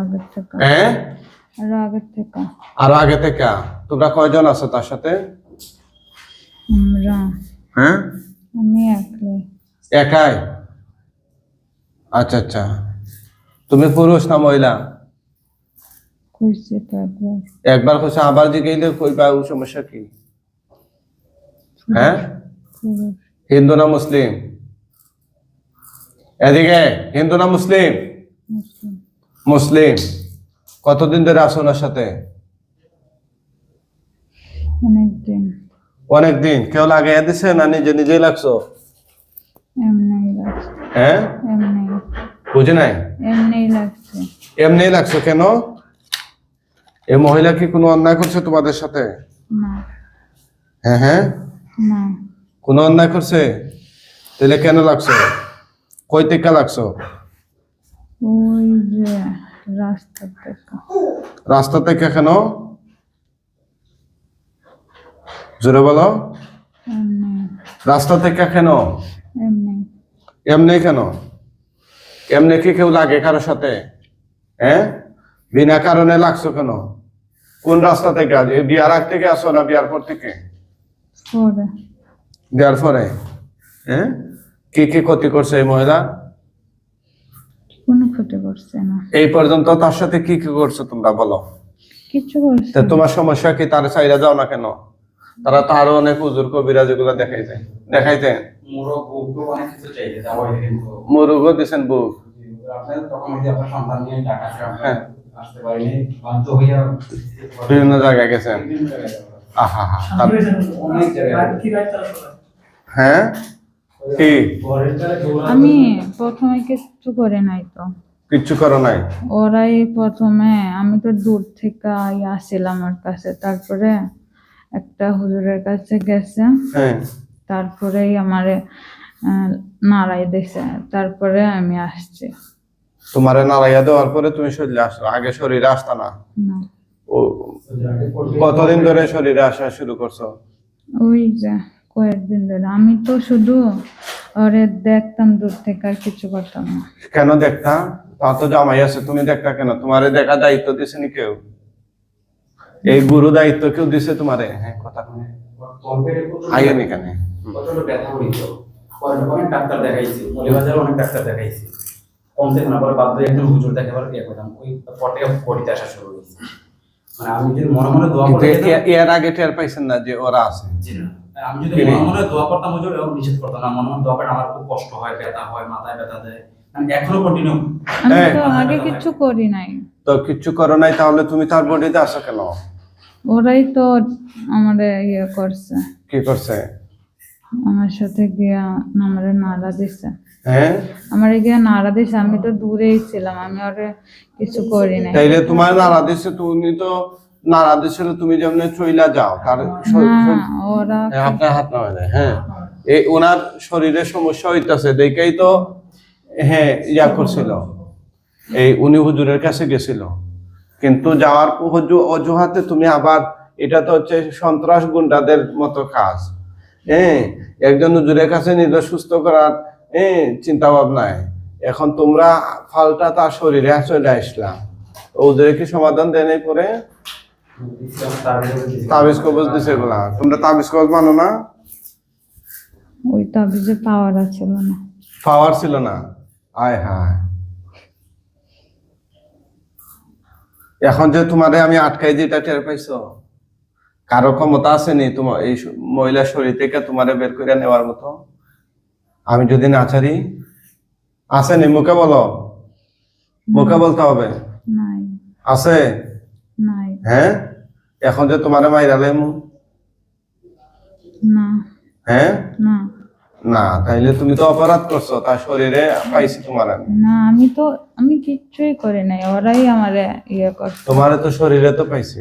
আরও থেকে। হ্যাঁ? আরও আগের থেকে। আর আগে থেকে? তোমরা কয়জন আছো তার সাথে? হ্যাঁ? আমি একাই? আচ্ছা আচ্ছা। তুমি পুরুষ না মহিলা? একবার। কইছে আবার জিগাইলে কইবা ও সমস্যা কি? হ্যাঁ? হিন্দু না মুসলিম? এদিকে হিন্দু না মুসলিম? মুসলিম। কতদিন ধরে আছো ওনার সাথে? অনেকদিন। অনেকদিন। কেউ লাগাইয়া দিছে না নিজে নিজেই লাগছো? হ্যাঁ? বুঝে নাই? এমনি লাগছে। কেন? এই মহিলা কি কোনো অন্যায় করছে তোমাদের সাথে? হ্যাঁ হ্যাঁ? কোনো অন্যায় করছে? তাহলে কেন লাগছো? কই থেকে লাগছো? ওই যে রাস্তা থেকে। রাস্তা থেকে কেন? জোরে বলো। রাস্তা থেকে কেন? এমনি। কেন? এমনি কি কেউ লাগে কারোর সাথে? হ্যাঁ বিনা কারণে লাগছো কেন? কোন রাস্তা থেকে? বিয়ার আগ থেকে আসো না বিয়ার পর থেকে? বিয়ার পরে? হ্যাঁ কি কি ক্ষতি করছে এই মহিলা? কোনো ক্ষতি করছে না। এই পর্যন্ত তার সাথে কি কি করছ তোমরা বলো? কিছু করছে তোমার সমস্যা কি? তার চাইরা যাও না কেন? তারা তো আরও অনেক হুজুর কবিরা যেগুলো দেখাইছে। দেখাইছে? মোরগ বুকও অনেক কিছু চাইছে যাব কিন্তু মুরুগও দিছেন বুক। হ্যাঁ। বিভিন্ন জায়গায় গেছেন। আহা হ্যাঁ? কি? আমি প্রথমে কিছু করে নাই তো। কিচ্ছু করো নাই? ওরাই প্রথমে আমি তো দূর থেকে আসছিলাম ওর কাছে। তারপরে একটা হুজুরের কাছে গেছে। হ্যাঁ। তারপরেই আমারে নাড়াই দিছে। তারপরে আমি আসছি। তোমারে নাড়াইয়া দেওয়ার পরে তুমি শরীরে আসো আগে শরীরে আসতা না? কতদিন ধরে শরীরে আসা শুরু করছ? ওই যে। কয়েকদিন ধরে। আমি তো শুধু ওরে দেখতাম দূর থেকে আর কিছু করতাম না। কেন দেখতা? তা তো জামাই আছে তুমি দেখতা কেন? তোমারে দেখা দায়িত্ব দিছে নি কেউ? এই গুরু দায়িত্ব কেউ দিছে তোমারে? হ্যাঁ কথা কয়। তলপেটে প্রচুর- আইয়ে নি কেন? প্রচণ্ড ব্যথা হইতো। পরে অনেক ডাক্তার দেখাইছি মলিবাজারে অনেক ডাক্তার দেখাইছি। কমতে না পরে বাধ্য একজন হুজুর দেখাবার ইয়ে করলাম। ওই পর থেকে আসা শুরু হয়েছে। মানে আমি যদি মনে মনে দোয়া কিন্তু এর আগে টের পাইছেন না যে ওরা আছে? জি না। আমি যদি মনে মনে দোয়া করতাম হুজুর নিষেধ করতাম না মনে মনে দোয়া করে আমার খুব কষ্ট হয় ব্যথা হয় মাথায় ব্যথা দেয়। আমি এখনও কন্টিনিউ আমি। তো আগে কিছু করি নাই। তো কিচ্ছু করো নাই তাহলে তুমি তার বডিতে আসো কেন? ওরাই তো আমারে ইয়ে করছে। কি করছে? আমার সাথে গিয়া আমারে নাড়া দিছে। হ্যাঁ? আমার গিয়া নাড়া দিছে আমি তো দূরেই ছিলাম আমি ওরে কিছু করি নাই। তাইলে তোমার নাড়া দিছে তুমি তো তুমি যেমন চইলা যাও তার আপনার হাত নামে দেয় হ্যাঁ। এই ওনার শরীরে সমস্যা হইতাছে দেখেই তো হ্যাঁ ইয়া করছিল। এই উনি হুজুরের কাছে গেছিল। কিন্তু যাওয়ার অজুহাতে তুমি আবার এটা তো হচ্ছে সন্ত্রাস গুন্ডাদের মতো কাজ। হ্যাঁ একজন হুজুরের কাছে নিজে সুস্থ করার হ্যাঁ চিন্তা ভাবনায় এখন তোমরা ফালটা তার শরীরে চলে আসলাম হুজুরে কি সমাধান দেয় নাই পরে? তাবিজ কবজ দিছে এগুলা। তোমরা তাবিজ কবজ মানো না? ওই তাবিজে পাওয়ার ছিল না পাওয়ার ছিল না? আয় হায়। এখন যে তোমারে আমি আটকাই টের পাইছো? কারও ক্ষমতা আছে নি তোমার এই মহিলা শরীর থেকে তোমারে বের করে নেওয়ার মতো? আমি যদি না ছাড়ি? আছে নি? মুখে বলো। মুখে বলতে হবে? আছে? নাই। হ্যাঁ? এখন যে তোমারে মাইরালে না। হ্যাঁ? না। না তাইলে তুমি তো অপরাধ করছ তার শরীরে পাইছি তোমার। না আমি তো আমি কিচ্ছুই করি নাই ওরাই আমারে ইয়ে করছে। তোমারে তো শরীরে তো পাইছি।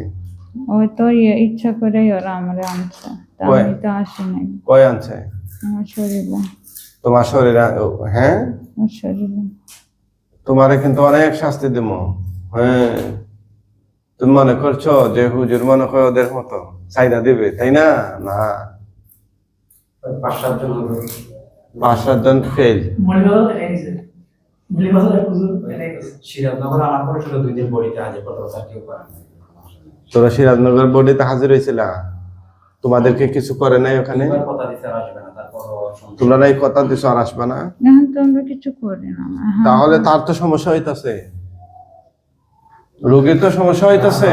ওই তো ইয়ে ইচ্ছা করেই ওরা আমারে আনছে আমি তো আসি নাই। কয় আনছে? আমার শরীরে। তোমার শরীরে হ্যাঁ? আমার শরীরে। তোমারে কিন্তু অনেক শাস্তি দিব। হ্যাঁ। তুমি মনে করছ যে হুজুর মনে করে ওদের মতো চাইনা দিবে তাই না? না। পাঁচ সাতজন ফেল। তোরা সিরাজনগর বডিতে হাজির হয়েছিল? তোমাদেরকে কিছু করে নাই ওখানে। তোমরা নাই কথা দিছো আর আসবে না? তো আমরা কিছু করি না। তাহলে তার তো সমস্যা হইতাছে। রোগীর তো সমস্যা হইতেছে।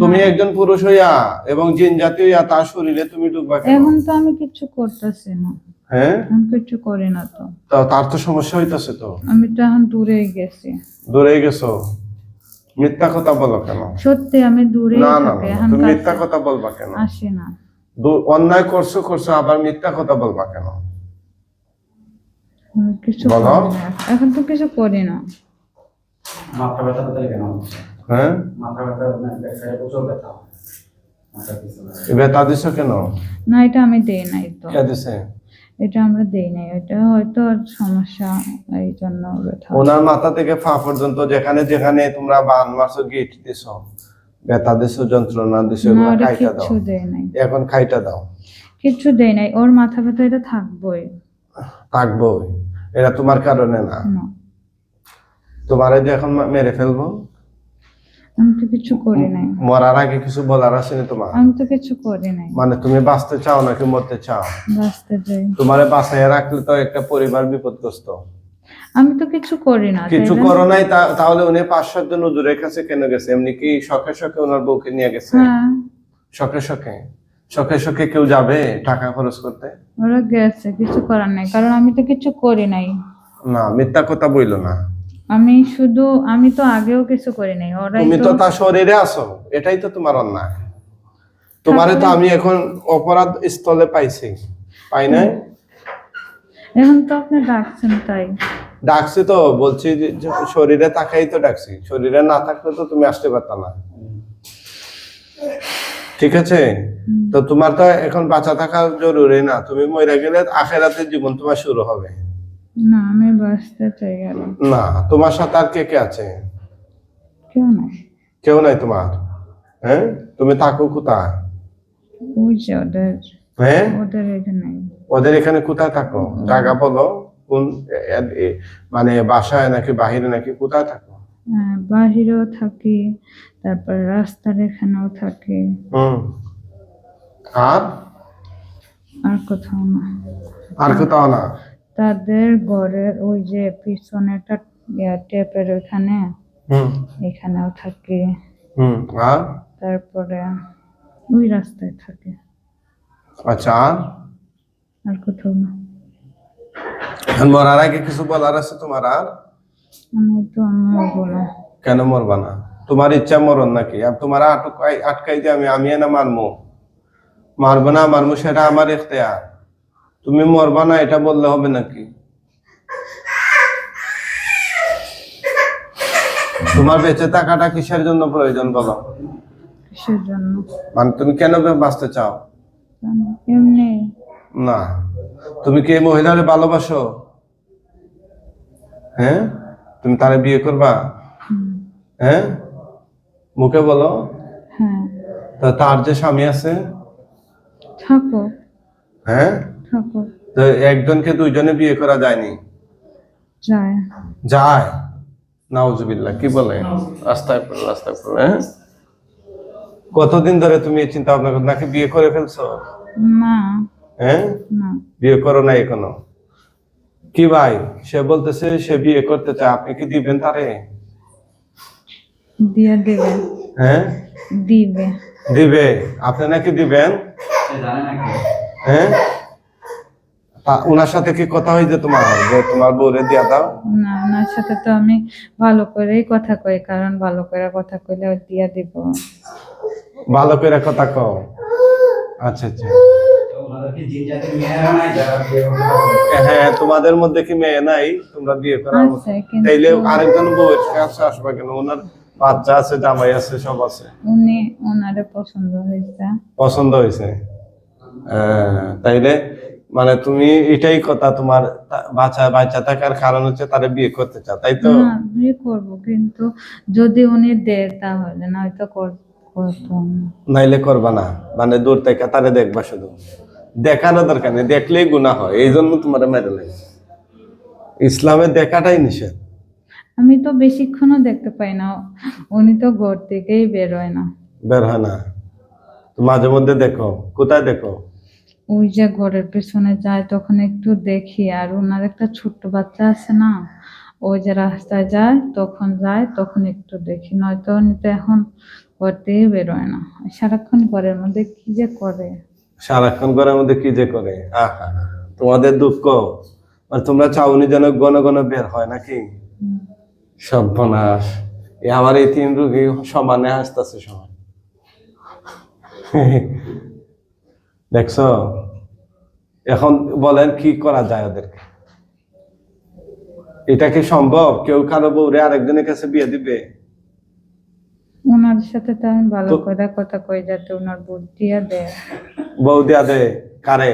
তুমি একজন পুরুষ হইয়া এবং জিন জাতি হইয়া তার শরীরে তুমি ডুববা এখন তো আমি কিছু করতেছি না। হ্যাঁ? কিছু করি না তো। তো তার তো সমস্যা হইতাছে তো। আমি তো এখন দূরে গেছি। দূরে গেছো? মিথ্যা কথা বলো কেন? সত্যি আমি দূরে না না এখন তুমি মিথ্যা কথা বলবা কেন? আসি না। অন্যায় করছ করছ আবার মিথ্যা কথা বলবা কেন? কিছু বলো। এখন তো কিছু করি না। মাথা ব্যথা তাহলে কেন হচ্ছে? হ্যাঁ? মাথা ব্যথা মানে ব্যাক সাইডে প্রচুর ব্যথা মাথা পিছনে বেতা দিছো কেন? না এটা আমি দেই নাই তো। কে দিছে? এটা আমরা দেই নাই। এটা হয়তো আর সমস্যা এই জন্য ব্যথা ওনার মাথা থেকে পা পর্যন্ত যেখানে যেখানে তোমরা বান মারছো গিট দিছো বেতা দিছো যন্ত্রণা দিছো এগুলো খাইটা দাও। এখন খাইটা দাও। কিছু দেয় নাই। ওর মাথা ব্যথা এটা থাকবোই। থাকব এটা তোমার কারণে না। তোমারে যে এখন মেরে ফেলব? আমি তো কিছু করি নাই। মরার আগে কিছু বলার আসেনি তোমার? আমি তো কিছু করি নাই। মানে তুমি বাঁচতে চাও নাকি মরতে চাও? বাঁচতে যাই তোমারে রাখলে তো একটা পরিবার বিপদগ্রস্ত। আমি তো কিছু করি না কিছু করো নাই তাহলে উনি পাঁচ সাতজন উজুরের কাছে কেন গেছে? এমনি কি শখে শখে ওনার বউকে নিয়ে গেছে? হ্যাঁ। শখে শখে? শখে শখে কেউ যাবে টাকা খরচ করতে? ওরা গেছে কিছু করার নাই কারণ আমি তো কিছু করি নাই। না মিথ্যা কথা বইলো না। আমি শুধু আমি তো আগেও কিছু করি নাই ওরাই তুমি তো তার শরীরে আছো এটাই তো তোমার অন্যায়। তোমারে তো আমি এখন অপরাধ স্থলে পাইছি পাই নাই? এখন তো আপনি ডাকছেন তাই। ডাকছি তো বলছি যে শরীরে তাকাই তো ডাকছি শরীরে না থাকলে তো তুমি আসতে পারতা না। ঠিক আছে? তো তোমার তো এখন বাঁচা থাকা জরুরি না তুমি মরে গেলে আখেরাতের জীবন তোমার শুরু হবে। না আমি বাঁচতে চাই আর না তোমার সাথে আর কে কে আছে? কেউ নাই। কেউ নাই তোমার? হ্যাঁ? তুমি থাকো কোথায়? ওই যে ওদের। হ্যাঁ? ওদের এটা নাই। ওদের এখানে কোথায় থাকো? জায়গা বলো। কোন মানে বাসায় নাকি বাহিরে নাকি কোথায় থাকো? হ্যাঁ, বাহিরেও থাকি তারপর রাস্তার এখানেও থাকি। হুম। আর? আর কোথাও না। আর কোথাও না। তাদের ঘরের ওই যে পিছনেটা টেপের ওইখানে এখানেও থাকি। আর? তারপরে ওই রাস্তায় থাকে। আচ্ছা আর? আর কোথাও না। মরার আগে কিছু বলার আছে তোমার আর? আমি তো মরবো না। কেন মরবা না? তোমার ইচ্ছা মরণ নাকি? আর তোমার আটকাই আটকাই দিয়ে আমি আমি না মারমু মারবো না মারমু সেটা আমার ইখতিয়ার। তুমি মরবা না এটা বললে হবে নাকি? তোমার বেঁচে থাকাটা কিসের জন্য প্রয়োজন বলো? কিসের জন্য? মানে তুমি কেন বাঁচতে চাও? এমনি। না। তুমি কি এই মহিলারে ভালোবাসো? হ্যাঁ? তুমি তারে বিয়ে করবা? হ্যাঁ? মুখে বলো। হ্যাঁ। তা তার যে স্বামী আছে? থাকো হ্যাঁ? তো একজনকে দুইজনে বিয়ে করা যায়নি? যায়। যায়? নাউজুবিল্লাহ কি বলে? হ্যাঁ। কতদিন ধরে তুমি এই চিন্তা ভাবনা করো? নাকি বিয়ে করে ফেলছো? না। হ্যাঁ? না। বিয়ে করো না এখনও? কি ভাই সে বলতেছে সে বিয়ে করতে চায় আপনি কি দিবেন তারে? দিয়ে দেবে। হ্যাঁ? দিবে। দিবে। আপনি নাকি দিবেন? সে জানে নাকি হ্যাঁ? ওনার সাথে কি কথা হয়েছে তোমার? যে তোমার বউরে দিয়া দাও। না ওনার সাথে তো আমি ভালো করেই কথা কই কারণ ভালো করে কথা কইলে দিয়ে দিব। ভালো করে কথা কও। আচ্ছা আচ্ছা। হ্যাঁ তোমাদের মধ্যে কি মেয়ে নাই? তোমরা বিয়ে করার মতো তাইলে আরেকজন বউয়ের কাছে আসবে কেন? ওনার বাচ্চা আছে জামাই আছে সব আছে। উনি ওনারে পছন্দ হয়েছে। পছন্দ হয়েছে। আহ, তাইলে মানে তুমি এটাই কথা তোমার বাচ্চা বাচ্চা থাকার কারণ হচ্ছে তারা বিয়ে করতে চাও তাই তো? না বিয়ে করব কিন্তু যদি উনি দেয় তাহলে নয়তো কর- করতাম না। নাইলে করবা না মানে দূর থেকে তারে দেখবা শুধু। দেখানো দরকার নেই দেখলেই গুণা হয় এই জন্য তোমার মেরে লাগে ইসলামে দেখাটাই নিষেধ। আমি তো বেশিক্ষণও দেখতে পাই না উনি তো ঘর থেকেই বেরোয় না। বের হয় না। মাঝে মধ্যে দেখো কোথায় দেখো? ওই যে ঘরের পেছনে যায় তখন একটু দেখি আর ওনার একটা ছোট্ট বাচ্চা আছে না ওই যে রাস্তায় যায় তখন যায় তখন একটু দেখি। নয়তো উনি তো এখন ঘর থেকে বেরোয় না। সারাক্ষণ ঘরের মধ্যে কি যে করে? সারাক্ষণ ঘরের মধ্যে কি যে করে? আহা তোমাদের দুঃখ। আর তোমরা চাউনি যেন ঘন ঘন বের হয় নাকি। সর্বনাশ। আমার এই তিন রুগী সমানে হাসতেছে সবাই। দেখছ? এখন বলেন কি করা যায় ওদেরকে? এটা কি সম্ভব? কেউ কারও বউরে আরেকজনের কাছে বিয়ে দিবে? ওনার সাথে তো আমি ভালো করে কথা কই যাতে ওনার বুদ্ধিয়া দেয় বউ দেয়া দে কারে?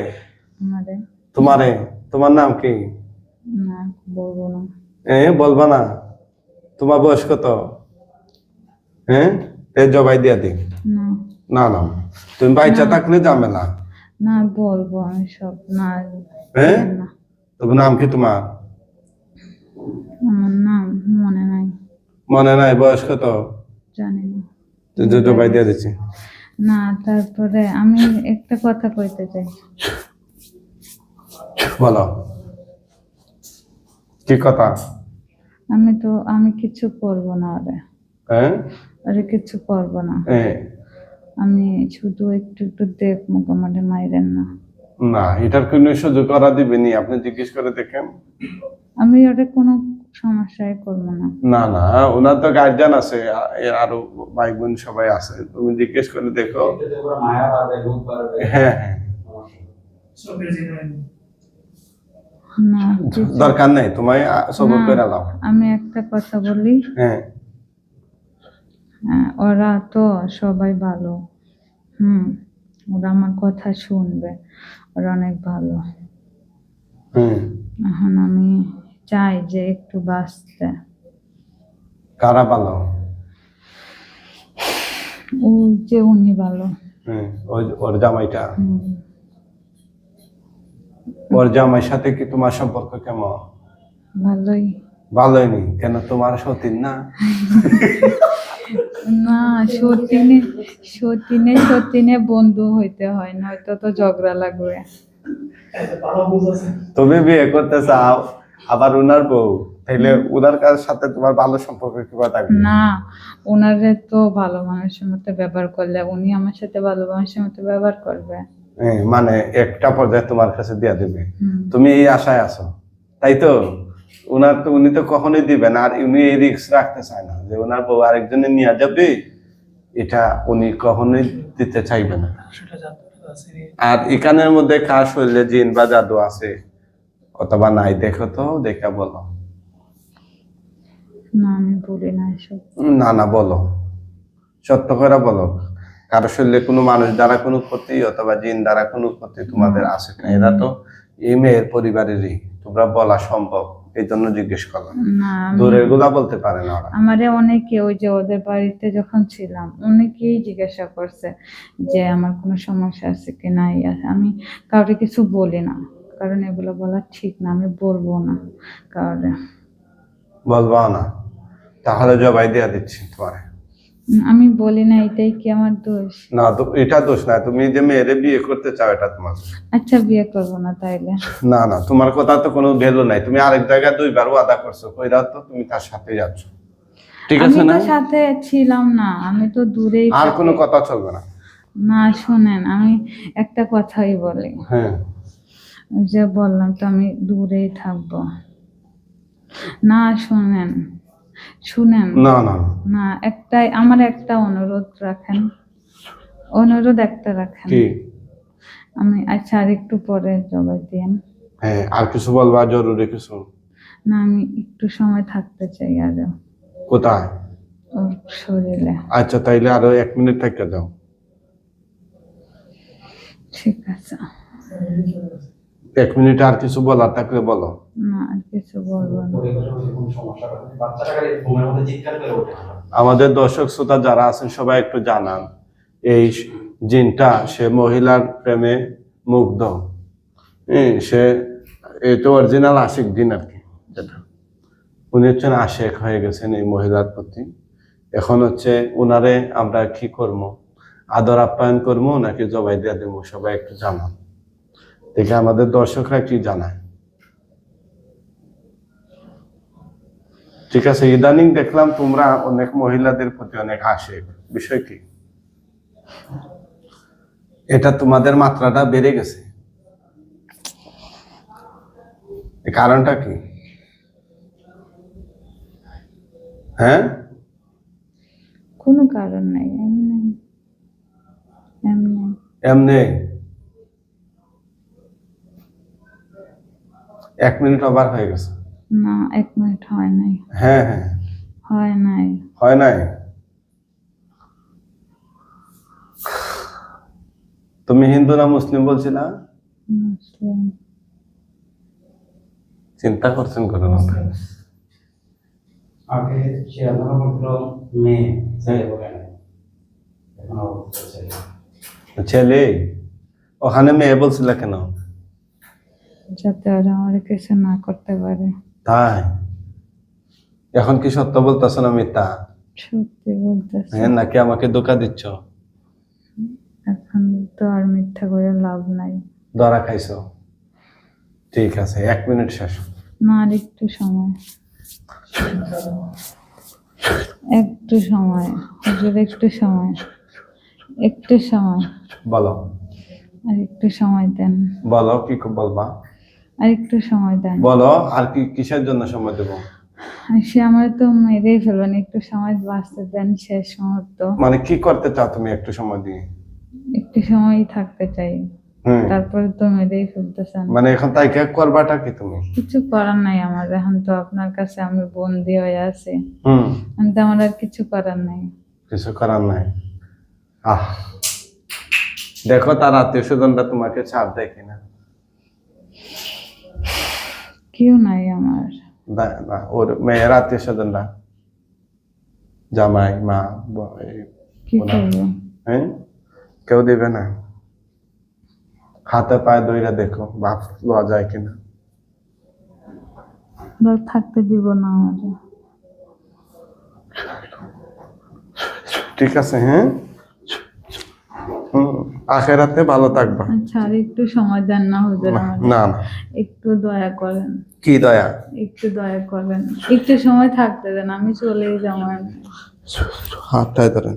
তোমারে। তোমার? নাম কি? না বলব না। এ বলবা না। তোমার বয়স কত? হ্যাঁ জবাই দিয়া দি না। না না। তুমি বাইচা থাকলে ঝামেলা। না বলব আমি সব না হ্যাঁ? তবে নাম কি তোমার? আমার নাম মনে নাই। মনে নাই বয়স কত? জানি না। জবাই দিয়ে দিচ্ছি। না তারপরে আমি একটা কথা কইতে চাই। বলো। কি কথা? আমি তো আমি কিছু করব না ওরে। হ্যাঁ? ওরে কিছু করব না। এ, আমি শুধু একটু একটু দেখ মুখ মাইরেন না। না এটার কোনো সুযোগ করা দিবেনি। আপনি জিজ্ঞেস করে দেখেন। আমি ওরে কোনো সমস্যায় করব না। না না ওনার তো গার্জিয়ান আছে আরও ভাই বোন সবাই আছে। তুমি জিজ্ঞেস করে দেখো। হ্যাঁ হ্যাঁ। না দরকার নাই তোমায় সবর করে দাও আমি একটা কথা বলি। হ্যাঁ। হ্যাঁ, ওরা তো সবাই ভালো। হুম ওরা আমার কথা শুনবে। ওরা অনেক ভালো। এখন আমি চাই যে একটু বাঁচতে। কারা ভালো? ওই যে উনি ভালো। ওই ওর জামাইটা। ওর জামাইয়ের সাথে কি তোমার সম্পর্ক কেমন? ভালোই। ভালোই নি। কেন তোমার সতীন না? না সতীনে সতীনে সতীনে বন্ধু হইতে হয় নয়তো তো ঝগড়া লাগবে। তুমি বিয়ে করতে চাও আবার উনার বউ তাইলে উনার কার সাথে তোমার ভালো সম্পর্ক কীভাবে থাকবে? না ওনারে তো ভালো মানুষের মতো ব্যবহার করলে উনি আমার সাথে ভালো মানুষের মতো ব্যবহার করবে। হ্যাঁ, মানে একটা পর্যায়ে তোমার কাছে দিয়া দিবে। তুমি এই আশায় আছো তাই তো? উনার তো উনি তো কখনোই দিবেন আর উনি এই রিস্ক রাখতে চায় না যে ওনার বউ আরেকজনে নিয়ে যাবে এটা উনি কখনোই দিতে চাইবে না। আর এখানের মধ্যে কার শরীরে জিন বা জাদু আছে? অথবা নাই দেখো তো দেখা বলো। না আমি বলি না না না বলো। সত্য করে বলো। কারও শরীরে কোনো মানুষ দ্বারা কোনো ক্ষতি অথবা জিন দ্বারা কোনো ক্ষতি তোমাদের আছে না এরা তো এই মেয়ের পরিবারেরই। তোমরা বলা সম্ভব। এই জন্য জিজ্ঞেস করলাম। না বলতে পারে না ওরা। আমারে অনেকে ওই যে ওদের বাড়িতে যখন ছিলাম অনেকেই জিজ্ঞাসা করছে যে আমার কোনো সমস্যা আছে কি নাই। আছে আমি কাউকে কিছু বলি না কারণ এগুলো বলা ঠিক না আমি বলব না কারণ বলব না। তাহলে জবাই দেয়া দিচ্ছি তোমার। আমি বলি না এটাই কি আমার দোষ? না এটা দোষ না তুমি যে মেয়েরে বিয়ে করতে চাও এটা তোমার আচ্ছা বিয়ে করব না তাইলে। না না তোমার কথা তো কোনো ভ্যালু নাই। তুমি আরেক জায়গায় দুইবার ওয়াদা করছ কইরা তো তুমি তার সাথে যাচ্ছ। ঠিক আছে না তো সাথে ছিলাম না আমি তো দূরেই আর কোনো কথা চলবে না। না শোনেন আমি একটা কথাই বলি। হ্যাঁ। যে বললাম তো আমি দূরেই থাকব। না শুনেন শুনেন? না না। না। একটাই আমার একটা অনুরোধ রাখেন। অনুরোধ একটা রাখেন। কি? আমি আচ্ছা আর একটু পরে জবাব দিয়েন। হ্যাঁ আর কিছু বলবা জরুরি কিছু? না আমি একটু সময় থাকতে চাই আরও। কোথায়? শরীরে। আচ্ছা তাইলে আরও এক মিনিট থেকে দাও ঠিক আছে। এক মিনিট আর কিছু বলার থাকলে বলো। না কিছু বলব আমাদের দর্শক শ্রোতা যারা আছেন সবাই একটু জানান এই জিনটা সে মহিলার প্রেমে মুগ্ধ। হ্যাঁ, সে এই তো অরিজিনাল আশিক জিন আর কি উনি হচ্ছেন আশেক হয়ে গেছেন এই মহিলার প্রতি। এখন হচ্ছে উনারে আমরা কি করব? আদর আপ্যায়ন করব নাকি জবাই দিয়ে দেবো? সবাই একটু জানান। দেখে আমাদের দর্শকরা কি জানায়? ঠিক আছে ইদানিং দেখলাম তোমরা অনেক মহিলাদের প্রতি অনেক হাসে। বিষয় কি? এটা তোমাদের মাত্রাটা বেড়ে গেছে। কারণটা কি? হ্যাঁ? কোনো কারণ নাই এমনি। এমনি। এমনি? এক মিনিট ওভার হয়ে গেছে। না এক মিনিট হয় নাই। হ্যাঁ হ্যাঁ। হয় নাই। হয় নাই? তুমি হিন্দু না মুসলিম বলছি না মুসলিম। চিন্তা করছেন কোনো? না আগে সে মেয়ে ছেলে? ওখানে মেয়ে বলছিল কেন? যাতে ওরা আমার কিছু না করতে পারে। তাই? এখন কি সত্য বলতেছ না মিথ্যা? সত্যি বলতেছে। হ্যাঁ নাকি আমাকে ধোকা দিচ্ছ? এখন তো আর মিথ্যা করে লাভ নাই। ধরা খাইছো? ঠিক আছে এক মিনিট শেষ। না আর একটু সময়। একটু সময় হুজুর একটু সময়। একটু সময়। বলো। আর একটু সময় দেন। বলো কি বলবা? আর একটু সময় দেন। বলো আর কি কিসের জন্য সময় দেবো? সে আমার তো মেরেই ফেলবেন একটু সময় বাঁচতে দেন শেষ মুহূর্ত। মানে কি করতে চাও তুমি একটু সময় দিয়ে? একটু সময়ই থাকতে চাই। তারপরে তো মেরেই ফেলতেছেন মানে এখন তাই কে করবাটা কি তুমি? কিছু করার নাই আমার এখন তো আপনার কাছে আমি বন্দি হয়ে আছি। হুম। তো আমার আর কিছু করার নাই। কিছু করার নাই। আহ। দেখো তার আত্মীয় স্বজনরা তোমাকে ছাড় দেয় কিনা। কেউ নাই আমার। ওর মেয়ের আত্মীয় স্বজনরা জামাই মা হ্যাঁ? কেউ দেবে না। হাতে পায়ে দইরা দেখো বাপ লওয়া যায় কিনা। থাকতে দিব না ঠিক আছে হ্যাঁ? আখেরাতে ভালো থাকবা। আচ্ছা আর একটু সময় দেন না হুজুর না না। একটু দয়া করেন। কি দয়া? একটু দয়া করেন একটু সময় থাকতে দেন আমি চলেই যাব। আমি। হাতটাই ধরেন।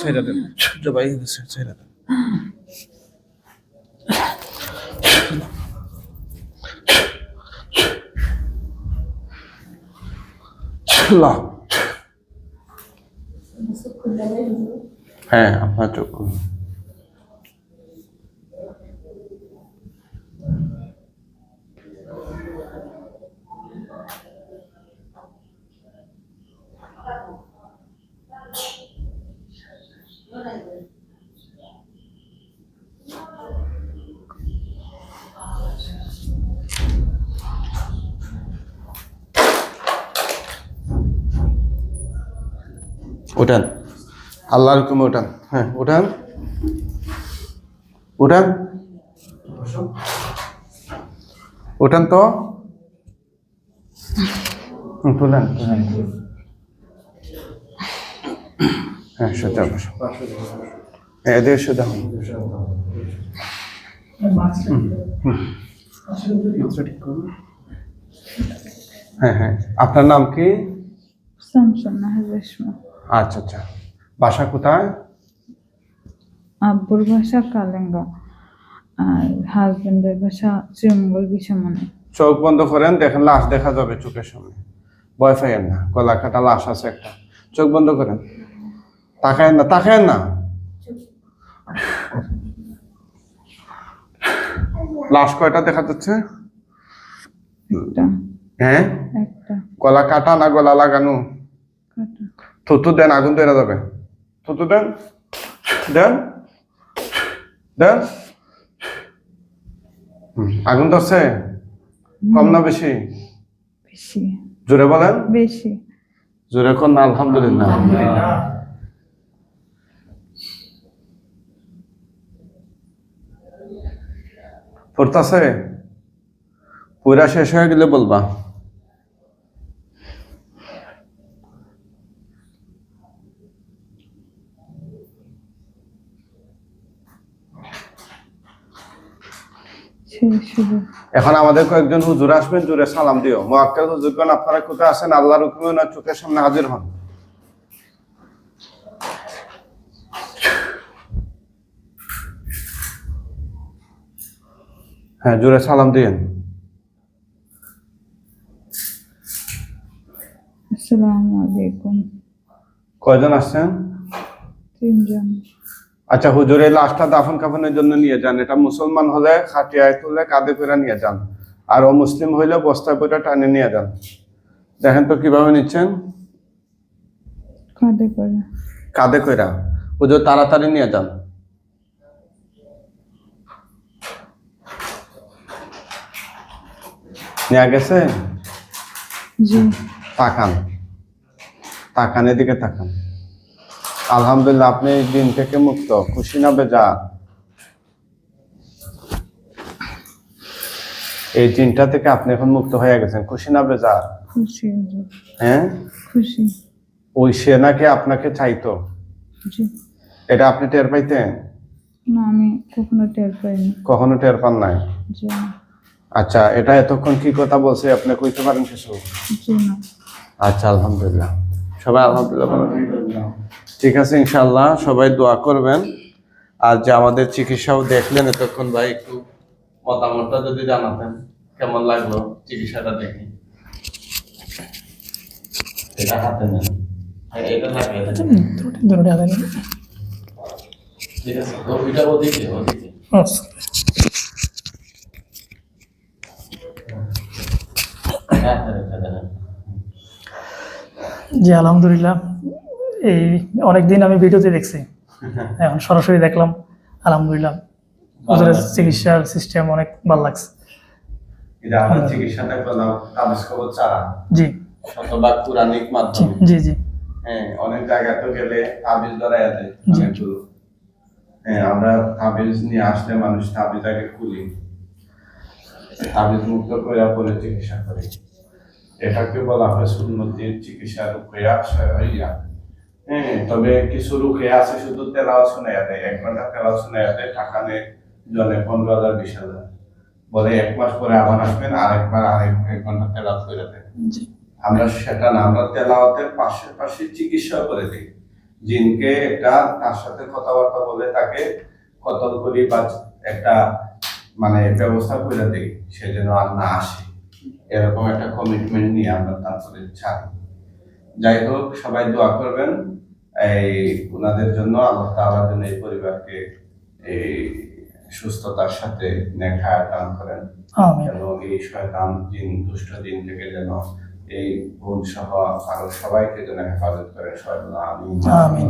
ছেড়ে দেন। জবাই ছেড়ে দেন। হ্যাঁ আপনার চোখ খুলুন। আল্লাহর হুকুমে উঠান হ্যাঁ উঠান উঠান উঠান তো। তুলেন। হ্যাঁ সোজা বসো হ্যাঁ এদিকে সোজা হন। হ্যাঁ হ্যাঁ। আপনার নাম কি? আচ্ছা আচ্ছা। বাসা কোথায়? আব্বুর ভাষা কালেঙ্গা আর হাজবেন্ডের ভাষা শ্রীমঙ্গল বিষমনে। চোখ বন্ধ করেন দেখেন লাশ দেখা যাবে চোখের সামনে। ভয় পাইয়েন না গলা কাটা লাশ আছে একটা। চোখ বন্ধ করেন। তাকায়েন না তাকায়েন না। লাশ কয়টা দেখা যাচ্ছে? হ্যাঁ? একটা। গলা কাটা না গলা লাগানো? থুতু দেন আগুন ধরে যাবে। to তো then, then, দেন আগুন ধরছে কম না বেশি? বেশি। জোরে বলেন। বেশি। জোরে কোন আলহামদুলিল্লাহ। পড়তাছে? পুরা শেষ হয়ে গেলে বলবা। এখন আমাদের কয়েকজন হুজুর আসবেন জুড়ে সালাম দিও। মোয়াক্কেল হুজুরগণ আপনারা কোথায় আছেন? আল্লাহর হুকুমে ওনার চোখের সামনে হাজির হন? হ্যাঁ জুড়ে সালাম দিয়েন। আসসালামু আলাইকুম। কয়জন আসছেন? তিনজন। আচ্ছা হুজুরের লাশটা দাফন কাফনের জন্য নিয়ে যান। এটা মুসলমান হলে খাটিয়ায় তুলে কাঁধে করে নিয়ে যান। আর ও মুসলিম হইলে বস্তায় করে টানে নিয়ে যান। দেখেন তো কীভাবে নিচ্ছেন? কাঁদে কাঁধে কইরা। হুজুর তাড়াতাড়ি নিয়ে যান। নিয়ে গেছে? তাকান। তাকান এদিকে তাকান। আলহামদুলিল্লাহ আপনি এই দিন থেকে মুক্ত। খুশি না বেজা? এই দিনটা থেকে আপনি এখন মুক্ত হয়ে গেছেন। খুশি না বেজা? খুশি হ্যাঁ? খুশি। ওই সে নাকি আপনাকে চাইতো? এটা আপনি টের পাইতেন? না আমি কখনো টের পাইনি। কখনো টের পান নাই? আচ্ছা এটা এতক্ষণ কি কথা বলছে আপনি কইতে পারেন কিছু? আচ্ছা আলহামদুলিল্লাহ। সবাই আলহামদুলিল্লাহ। ঠিক আছে ইনশাল্লাহ সবাই দোয়া করবেন আর যে আমাদের চিকিৎসাও দেখলেন এতক্ষণ ভাই একটু মতামতটা যদি জানাতেন কেমন লাগল চিকিৎসাটা দেখি এটা হাতে নেন হ্যাঁ, এটা লাগিয়ে দেন। দুটোটি হাতে নিন ঠিক আছে ওইটা ওদিকে ওদিকে। হ্যাঁ হ্যাঁ। জি আলহামদুলিল্লাহ এই অনেকদিন আমি ভিডিওতে দেখছি। এখন সরাসরি দেখলাম আলহামদুলিল্লাহ। হুজুরের চিকিৎসার সিস্টেম অনেক ভালো লাগছে। এটা আমরা চিকিৎসাটা করলাম তাবিজ কবর ছাড়া। জি। শতভাগ পুরাণিক মাধ্যমে। জি জি। হ্যাঁ অনেক জায়গায় তো গেলে তাবিজ জি। অনেকগুলো হ্যাঁ আমরা তাবিজ নিয়ে আসলে মানুষ তাবিজ আগে খুলি। তাবিজ মুক্ত করে পরে চিকিৎসা করি। এটাকে বলা হয় সুন্নতির চিকিৎসা রুকিয়া সহাইয়া হ্যাঁ তবে কিছু রুকে আছে শুধু তেলাও শুনে দেয়। এক ঘণ্টা তেলাও শুনে দেয় টাকা নেই জনে পনেরো হাজার বিশ হাজার। বলে এক মাস পরে আবার আসবেন আরেকবার আরেক এক ঘণ্টা তেলাও করে দেয় আমরা সেটা না আমরা তেলাওয়াতের পাশে পাশে চিকিৎসা করে দিই। জিনকে একটা তার সাথে কথাবার্তা বলে তাকে কতল করি বা একটা মানে ব্যবস্থা করে দিই সে যেন আর না আসে। এরকম একটা কমিটমেন্ট নিয়ে আমরা তারপরে ছাড়ি। যাই হোক সবাই দোয়া করবেন। এই ওনাদের জন্য আল্লাহ তাআলা যেন এই পরিবারকে এই সুস্থতার সাথে নেখায় দান করেন। এই শয়তান দিন দুষ্ট দিন থেকে যেন এই বোন সহ আরও সবাইকে যেন হেফাজত করেন। সবাই আমিন। আমিন।